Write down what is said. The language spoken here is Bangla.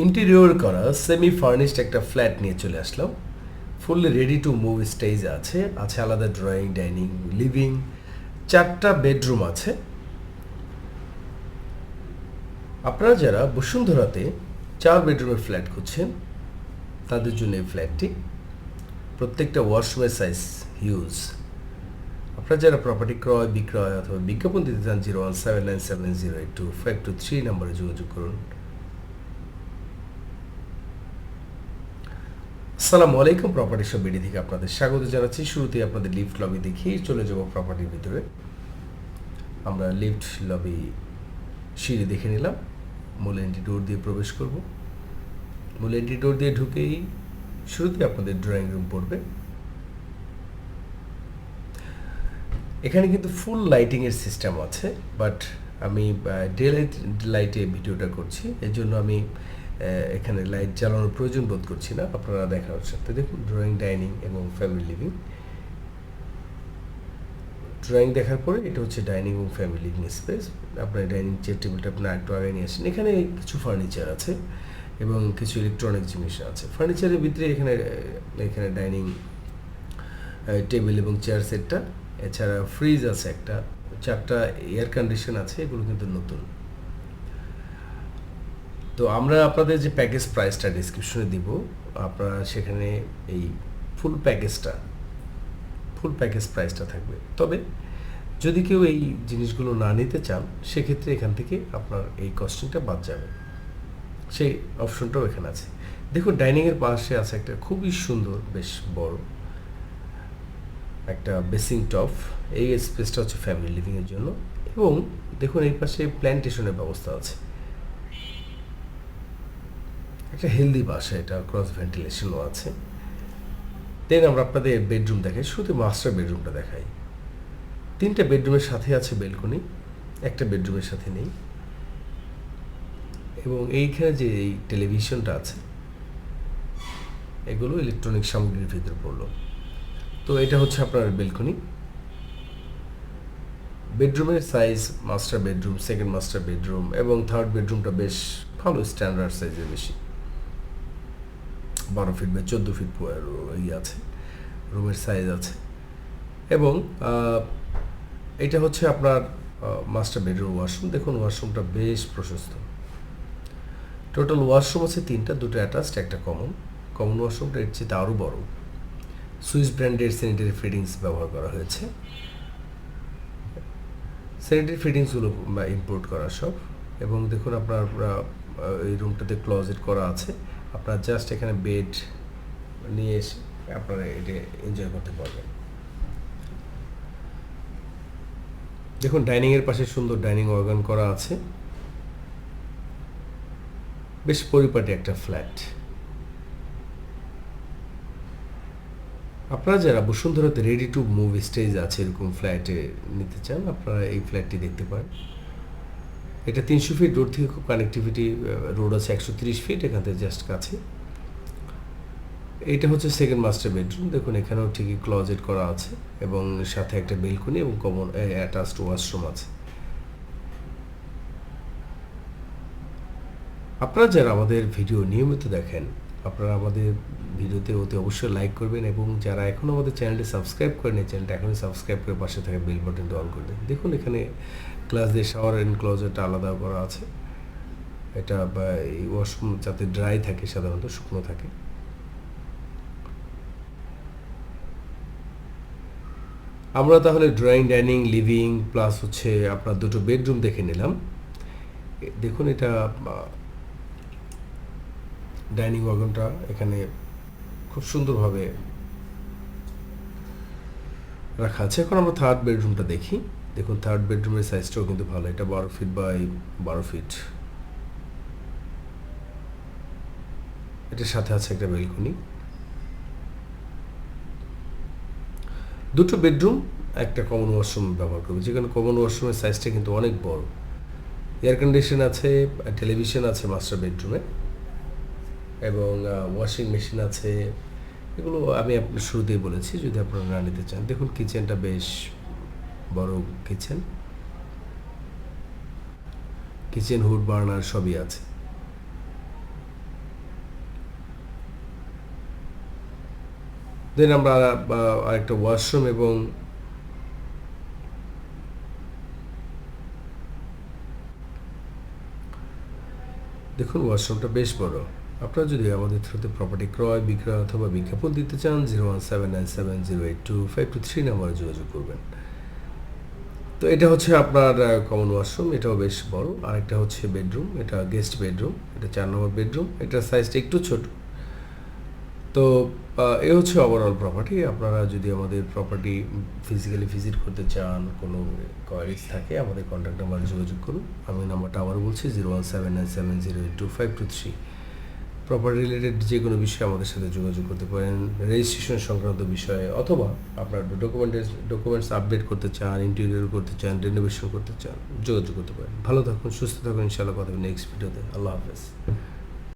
ইন্টেরিয়র করা সেমি ফার্নিশড একটা ফ্ল্যাট নিয়ে চলে আসলাম। Fully ready to move stage আছে আছে আলাদা ড্রয়িং ডাইনিং লিভিং চারটা বেডরুম আছে। আপনারা যারা বসুন্ধরাতে চার বেডরুমের ফ্ল্যাট খুঁজছেন, তাদের জন্য এই ফ্ল্যাটটি প্রত্যেকটা ওয়াশরুমের সাইজ হিউজ আপনারা যারা প্রপার্টি ক্রয়, বিক্রয় অথবা বিজ্ঞাপন দিতে চান zero one seven nine seven zero eight two five two three নম্বরে যোগাযোগ করুন। আসসালামু আলাইকুম প্রপার্টি সব বিডি থেকে আপনাদের স্বাগত জানাচ্ছি। শুরুতে আপনাদের লিফট লবি দেখিয়ে চলে যাব প্রপার্টির ভিতরে। আমরা লিফট লবি সিঁড়ি দেখে নিলাম। মূল এন্ট্রি ডোর দিয়ে প্রবেশ করব। মূল এন্ট্রি ডোর দিয়ে ঢুকেই শুরুতে আপনাদের ড্রয়িং রুম পড়বে। এখানে কিন্তু ফুল লাইটিংয়ের সিস্টেম আছে বাট আমি ডে লাইট লাইটে ভিডিওটা করছি। এর জন্য আমি এখানে লাইট জ্বালানোর প্রয়োজন বোধ করছি না। আপনারা দেখার সাথে দেখুন ড্রয়িং ডাইনিং এবং ফ্যামিলি লিভিং ড্রয়িং দেখার পরে এটা হচ্ছে ডাইনিং এবং ফ্যামিলি লিভিং স্পেস আপনার ডাইনিং চেয়ার টেবিলটা আপনার একটু আগে নিয়ে আসেন। এখানে কিছু ফার্নিচার আছে এবং কিছু ইলেকট্রনিক জিনিস আছে। ফার্নিচারের ভিতরে এখানে এখানে ডাইনিং টেবিল এবং চেয়ার সেটটা এছাড়া ফ্রিজ আছে একটা চারটা এয়ার কন্ডিশন আছে, এগুলো কিন্তু নতুন। তো আমরা আপনাদের যে প্যাকেজ প্রাইসটা ডিসক্রিপশনে দিব, আপনারা সেখানে এই ফুল প্যাকেজটা ফুল প্যাকেজ প্রাইসটা থাকবে। তবে যদি কেউ এই জিনিসগুলো না নিতে চান, সেক্ষেত্রে এখান থেকে আপনার এই কস্টিংটা বাদ যাবে। সেই অপশনটাও এখানে আছে। দেখুন ডাইনিংয়ের পাশে আছে একটা খুবই সুন্দর, বেশ বড় একটা বেসিং টপ। এই স্পেসটা হচ্ছে ফ্যামিলি লিভিংয়ের জন্য। এবং দেখুন, এই পাশে প্ল্যান্টেশনের ব্যবস্থা আছে। একটা হেলদি বাসা এটা ক্রস ভেন্টিলেশনও আছে। দেন আমরা আপনাদের বেডরুম দেখাই। শুধু মাস্টার বেডরুমটা দেখাই। তিনটা বেডরুমের সাথে আছে বেলকনি একটা বেডরুমের সাথে নেই। এবং এইখানে যে এই টেলিভিশনটা আছে, এগুলো ইলেকট্রনিক সামগ্রীর ভিতরে পড়ল। তো এটা হচ্ছে আপনার বেলকনি বেডরুমের size master bedroom second master bedroom এবং থার্ড বেডরুমটা বেশ ভালো স্ট্যান্ডার্ড সাইজের বেশি। বারো ফিট বা চোদ্দ ফিট ইয়ে আছে, রুমের সাইজ আছে। এবং এটা হচ্ছে আপনার মাস্টার বেডরুম ওয়াশরুম দেখুন ওয়াশরুমটা বেশ প্রশস্ত। টোটাল ওয়াশরুম আছে তিনটা, দুটো অ্যাটাচড একটা কমন কমন ওয়াশরুমটা এর চেয়ে আরও বড়। সুইস ব্র্যান্ডের স্যানিটারি ফিটিংস ব্যবহার করা হয়েছে। স্যানিটারি ফিটিংসগুলো ইম্পোর্ট করা সব। এবং দেখুন আপনার এই রুমটাতে ক্লোজেট করা আছে। আপনার জাস্ট এখানে বেড নিয়ে এসে আপনারা এটা এনজয় করতে পারবেন। দেখুন ডাইনিংয়ের পাশে সুন্দর ডাইনিং অর্গান করা আছে। বেশ পরিপাটি একটা ফ্ল্যাট আপনারা যারা বসুন্ধরাতে রেডি টু মুভ স্টেজ আছে এরকম ফ্ল্যাটে নিতে চান, আপনারা এই ফ্ল্যাটটি দেখতে পারেন। এটা তিনশো ফিট রোড থেকে খুব কানেক্টিভিটি রোড আছে একশো তিরিশ ফিট এখান থেকে জাস্ট কাছে। এটা হচ্ছে সেকেন্ড মাস্টার বেডরুম দেখুন এখানেও ঠিকই ক্লজেট করা আছে এবং সাথে একটা বেলকনি এবং কমন অ্যাটাচড ওয়াশরুম আছে। আপনারা যারা আমাদের ভিডিও নিয়মিত দেখেন, আপনারা আমাদের ভিডিওতে অতি অবশ্যই লাইক করবেন এবং যারা এখনও আমাদের চ্যানেলটি সাবস্ক্রাইব করেন চ্যানেলটা এখনই সাবস্ক্রাইব করে পাশে থাকা বেল বাটনটা অন করে দিন। দেখুন এখানে ক্লাস দিয়ে শাওয়ার অ্যান্ড ক্লোজেটটা আলাদা করা আছে। এটা বা এই ওয়াশরুম যাতে ড্রাই থাকে, সাধারণত শুকনো থাকে। আমরা তাহলে ড্রয়িং ডাইনিং লিভিং প্লাস হচ্ছে আপনার দুটো বেডরুম দেখে নিলাম। দেখুন এটা ডাইনিং ওয়াগনটা এখানে খুব সুন্দরভাবে রাখা আছে। এখন আমরা থার্ড বেডরুমটা দেখি। দেখুন থার্ড বেডরুমের সাইজটাও কিন্তু ভালো, এটা বারো ফিট বাই বারো ফিট এটার সাথে আছে একটা বেলকনি দুটো বেডরুম একটা কমন ওয়াশরুম ব্যবহার করবে, যেখানে কমন ওয়াশরুমের সাইজটা কিন্তু অনেক বড়। এয়ার কন্ডিশন আছে টেলিভিশন আছে মাস্টার বেডরুমে এবং ওয়াশিং মেশিন আছে। এগুলো আমি আপনার শুরুতেই বলেছি, যদি আপনারা না নিতে চান। দেখুন কিচেনটা বেশ বড় কিচেন। কিচেন, হুড, বার্নার সবই আছে। দেন আমরা আরেকটা ওয়াশরুম এবং দেখুন, ওয়াশরুমটা বেশ বড়। আপনারা যদি আমাদের থ্রুতে প্রপার্টি ক্রয়, বিক্রয় অথবা বিজ্ঞাপন দিতে চান, zero one seven nine seven zero eight two five two three নাম্বারে যোগাযোগ করবেন। তো এটা হচ্ছে আপনার কমন ওয়াশরুম এটাও বেশ বড়। আর একটা হচ্ছে বেডরুম এটা গেস্ট বেডরুম এটা চার নম্বর বেডরুম এটার সাইজটা একটু ছোট। তো এ হচ্ছে ওভারঅল প্রপার্টি আপনারা যদি আমাদের প্রপার্টি ফিজিক্যালি ভিজিট করতে চান, কোনো কোয়ারিজ থাকে, আমাদের কন্ট্যাক্ট নাম্বারে যোগাযোগ করুন। আমি নাম্বারটা আবার বলছি zero one seven nine seven zero eight two five two three property related যে কোনো বিষয়ে আমাদের সাথে যোগাযোগ করতে পারেন রেজিস্ট্রেশন সংক্রান্ত বিষয়ে, অথবা আপনার ডকুমেন্ট ডকুমেন্টস আপডেট করতে চান ইন্টেরিয়র করতে চান রেনোভেশন করতে চান, যোগাযোগ করতে পারেন। ভালো থাকুন, সুস্থ থাকুন, ইনশাআল্লাহ কথা নেক্সট ভিডিওতে আল্লাহ হাফেজ।